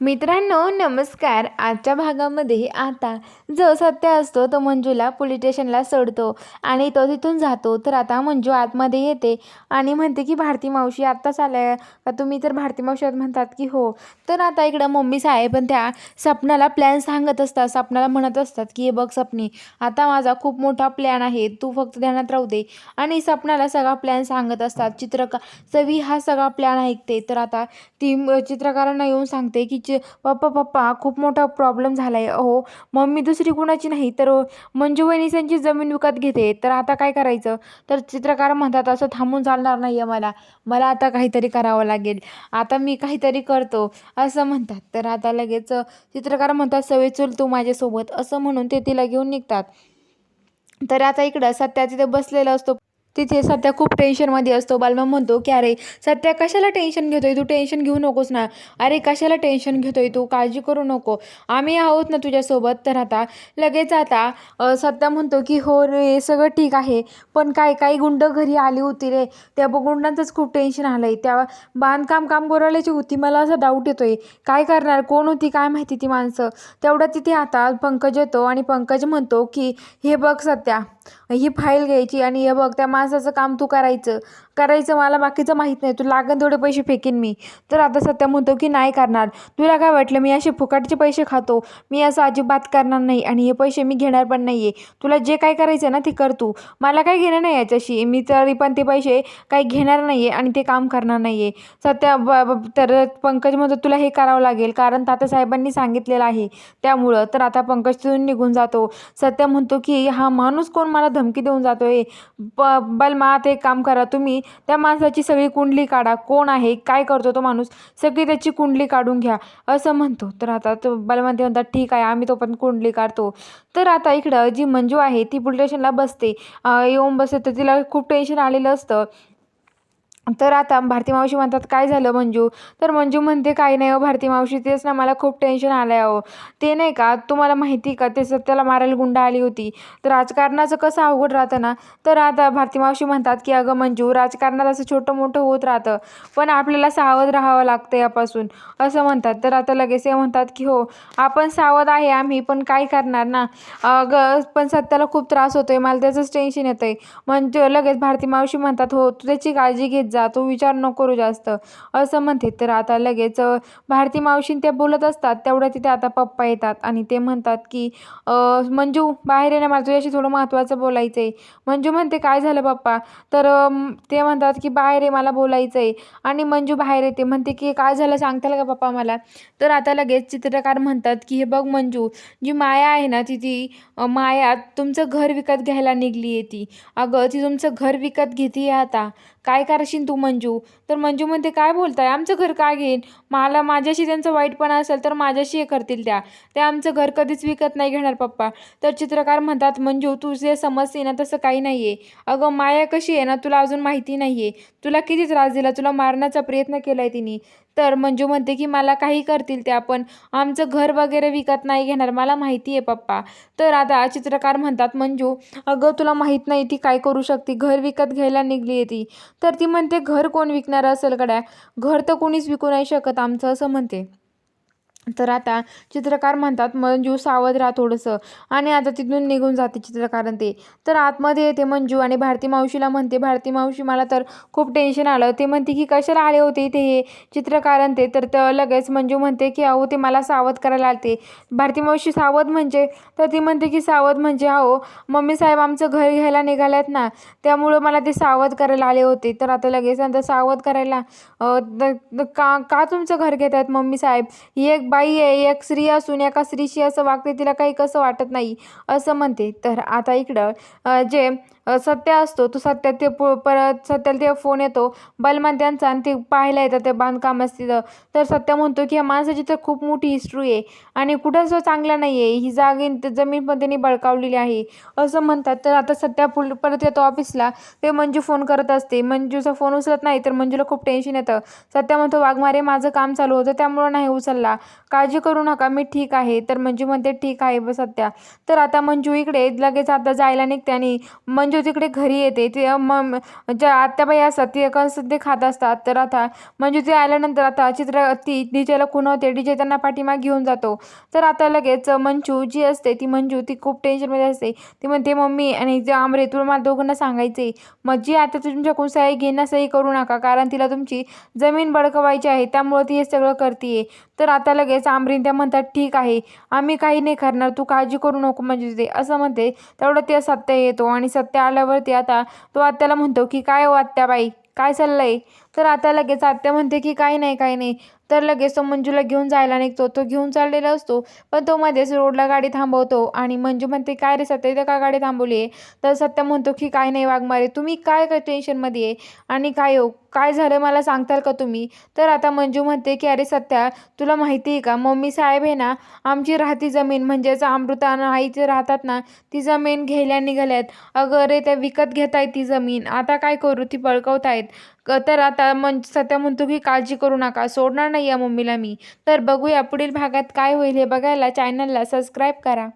मित्रांनो नमस्कार. आजच्या भागामध्ये आता जो सत्य असतो तो मंजूला पोलीस स्टेशनला सोडतो आणि तो तिथून जातो. तर आता मंजू आतमध्ये येते आणि म्हणते की भारती मावशी आत्ताच आल्या. का तुम्ही तर भारती मावशी आत म्हणतात की हो. तर आता इकडं मम्मी साहेब पण त्या सपनाला प्लॅन सांगत असतात. सपनाला म्हणत असतात की हे बघ सपनी आता माझा खूप मोठा प्लॅन आहे. तू फक्त ध्यानात राहू दे. आणि सपनाला सगळा प्लॅन सांगत असतात. चित्रकार सवी हा सगळा प्लॅन ऐकते. तर आता ती चित्रकारांना येऊन सांगते की चि पप्पा पप्पा खूप मोठा प्रॉब्लेम झाला आहे अहो मम्मी दुसरी कुणाची नाही तर मंजू वहिनीसांची जमीन विकत घेते. तर आता काय करायचं? तर चित्रकार म्हणतात असं थांबून चालणार नाही आहे मला. मला आता काहीतरी करावं लागेल. आता मी काहीतरी करतो. असं म्हणतात. तर आता लगेच चित्रकार म्हणतात सवय चल तू माझ्यासोबत. असं म्हणून ते तिला घेऊन निघतात. तर आता इकडं सत्या तिथे बसलेला असतो. तिथे सध्या खूप टेन्शनमध्ये असतो. बालमा म्हणतो की अरे सध्या कशाला टेन्शन घेतोय? तू टेन्शन घेऊ नकोस ना. अरे कशाला टेन्शन घेतोय तू? काळजी करू नको. आम्ही आहोत ना तुझ्यासोबत. तर आता लगेच आता सध्या म्हणतो की हो रे सगळं ठीक आहे. पण काय काही गुंड घरी आली होती रे. त्या गुंडांचंच खूप टेन्शन आलं आहे त्या बांधकाम काम कामगारवाल्याची होती. मला असा डाऊट येतोय. काय करणार? कोण होती? काय माहिती ती माणसं? तेवढं तिथे आता पंकज येतो आणि पंकज म्हणतो की हे बघ सध्या. ही फाईल घ्यायची आणि हे बघ त्या माणसाचं काम तू करायचं. करायचं मला बाकीचं माहीत नाही. तू लागन तेवढे पैसे फेकीन मी. तर आता सत्या म्हणतो की नाही करणार. तुला काय वाटलं? मी असे फुकाटचे पैसे खातो. मी असं अजिबात करणार नाही आणि हे पैसे मी घेणार पण नाही आहे तुला जे काय करायचं ना ते कर तू. मला काय घेणं नाही याच्याशी. मी तरी पण ते पैसे काही घेणार नाही आहे आणि ते काम करणार नाही आहे सत्या ब- तर पंकज म्हणतो तुला हे करावं लागेल. कारण तात्यासाहेबांनी सांगितलेलं आहे. त्यामुळं तर आता पंकज तिथून निघून जातो. सत्या म्हणतो की हा माणूस कोण मला धमकी देऊन जातो आहे ब बलमा आता एक काम करा तुम्ही. त्या माणसाची सगळी कुंडली काढा. कोण आहे? काय करतो तो माणूस? सगळी त्याची कुंडली काढून घ्या. असं म्हणतो. तर आता तो बलमा ते म्हणतात ठीक आहे आम्ही तो पण कुंडली काढतो. तर आता इकडं जी मंजू आहे ती पोलीस स्टेशनला बसते. येऊन बसते. तर तिला खूप टेन्शन आलेलं असतं. तर आता भारती मावशी म्हणतात काय झालं मंजू? तर मंजू म्हणते काही नाही हो भारती मावशी तेच ना मला खूप टेन्शन आलं आहे अहो. ते नाही का तुम्हाला माहिती का ते सत्याला मारायला गुंडा आली होती. तर राजकारणाचं कसं अवघड राहतं ना? तर आता भारती मावशी म्हणतात की अगं मंजू राजकारणात असं छोटं मोठं होत राहतं. पण आपल्याला सावध राहावं लागतं यापासून. असं म्हणतात. तर आता लगेच हे म्हणतात की हो आपण सावध आहे आम्ही पण काय करणार ना? अगं पण सत्याला खूप त्रास होतोय मला त्याचंच टेन्शन येतं आहे म्हणजे लगेच भारती मावशी म्हणतात हो तू त्याची काळजी घेत जा. तू विचार नको करू जास्त. असं म्हणते. तर आता लगेच भारती मावशीन ते बोलत असतात. तेवढ्या तिथे आता पप्पा येतात. आणि ते म्हणतात की मंजू बाहेर येण्या मला तुझ्याशी थोडं महत्त्वाचं बोलायचं आहे मंजू म्हणते काय झालं पप्पा? तर ते म्हणतात की बाहेर आहे मला बोलायचं आहे आणि मंजू बाहेर येते. म्हणते की काय झालं? सांगताल का पप्पा मला? तर आता लगेच चित्रकार म्हणतात की हे बघ मंजू जी माया आहे ना ती ती माया तुमचं घर विकत घ्यायला निघली आहे ती. अगं ती तुमचं घर विकत घेते आता. काय करशील तू मंजू? तर मंजू म्हणते काय बोलताय? आमचं घर काय घेईन? मला माझ्याशी त्यांचं वाईटपणा असेल तर माझ्याशी हे करतील त्या. ते आमचं घर कधीच विकत नाही घेणार पप्पा. तर चित्रकार म्हणतात मंजू तू जे समजते ना तसं काही नाही आहे अगं माया कशी आहे ना तुला अजून माहिती नाही आहे तुला किती त्रास दिला तुला मारण्याचा प्रयत्न केला आहे तिने. तर मंजू म्हणते की मला काही करतील त्या पण आमचं घर वगैरे विकत नाही घेणार. मला माहिती आहे पप्पा. तर आता चित्रकार म्हणतात मंजू अगं तुला माहीत नाही ती काय करू शकते. घर विकत घ्यायला निघली आहे ती. तर ती म्हणते घर कोण विकणार असेल गड्या? घर तर कोणीच विकू नाही शकत आमचं असं म्हणते. तर आता चित्रकार म्हणतात मंजू सावध राहा थोडंसं. आणि आता तिथून निघून जाते चित्रकारण ते. तर आतमध्ये येते मंजू आणि भारती मावशीला म्हणते भारती मावशी मला तर खूप टेन्शन आलं. ते म्हणते की कशाला आले होते इथे हे चित्रकारण ते? तर तर लगेच मंजू म्हणते की अहो ते मला सावध करायला आलते. भारती मावशी सावध म्हणजे? तर ती म्हणते की सावध म्हणजे अहो मम्मी साहेब आमचं घर घ्यायला निघाल्यात ना त्यामुळं मला ते सावध करायला आले होते. तर आता लगेच नंतर सावध करायला का का तुमचं घर घेत आहेत मम्मी साहेब? ही एक बाई आहे एक स्त्री असून एका स्त्रीशी असं वागते तिला काही कसं वाटत नाही असं म्हणते. तर आता इकडं जे सत्य असतो. तो सत्या ते प परत सत्याला ते फोन येतो. बलमान त्यांचा आणि ते पाहायला येतात ते बांधकाम तिथं तर सत्य म्हणतो की या माणसाची तर खूप मोठी हिस्ट्री आहे आणि कुठंच चांगला नाही आहे ही जागी जमीन पण त्यांनी बळकावलेली आहे. असं म्हणतात. तर आता सत्या पुल परत येतो ऑफिसला ते मंजू फोन करत असते. मंजूचा फोन उचलत नाही तर मंजूला खूप टेन्शन येतं. सत्या म्हणतो वाघमारे माझं काम चालू होतं त्यामुळं नाही उचलला. काळजी करू नका मी ठीक आहे. तर मंजू म्हणते ठीक आहे ब सत्या. तर आता मंजू इकडे लगेच आता जायला निघते आणि मंजू जेव्हा तिकडे घरी येते. ते मग ज्या म्हणजे आत्याबाई असतात ते एका ते खात असतात. तर आता म्हणजे ते आल्यानंतर आता चित्र ती डीजेला खुणवते डीजे त्यांना पाठीमागे घेऊन जातो. तर आता लगेच मंजू जी असते ती मंजू ती खूप टेन्शनमध्ये असते. ती म्हणते मम्मी आणि जे आमरे तुला मला दोघांना सांगायचे. मग जी आता तुमच्याकडून सही घेणं सही करू नका. कारण तिला तुमची जमीन बळकवायची आहे. त्यामुळं ती हे सगळं करते तर आता लगेच आमरीन त्या म्हणतात ठीक आहे आम्ही काही नाही करणार तू काळजी करू नको म्हणजे ते असं म्हणते. तेवढं ते सत्य येतो आणि सत्य आल्यावरती आता तो आत्याला म्हणतो की काय हो आत्याबाई? काय चाललंय? तर आता लगेच आत्या म्हणते की काही नाही काही नाही. तर लगेच तो मंजूला घेऊन जायला निघतो. तो घेऊन चाललेला असतो पण तो मध्येच रोडला गाडी थांबवतो आणि मंजू म्हणते काय रे सत्य इथं का गाडी थांबवली आहे? तर सत्य म्हणतो की काय नाही वाघमारे तुम्ही काय काय टेन्शनमध्ये आहे? आणि काय हो काय झालं मला सांगताल का तुम्ही? तर आता मंजू म्हणते की अरे सत्या तुला माहिती आहे का? मम्मी साहेब आहे ना आमची राहती जमीन म्हणजेच अमृता आणि जे राहतात ना ती जमीन घ्यायला निघाल्यात. अगं रे त्या विकत घेत आहेत ती जमीन. आता काय करू ती बळकवतायत. तर आता मन सध्या म्हणतो की काळजी करू नका सोडणार नाही या मम्मीला मी. तर बघूया पुढील भागात काय होईल हे बघायला. चॅनलला सबस्क्राईब करा.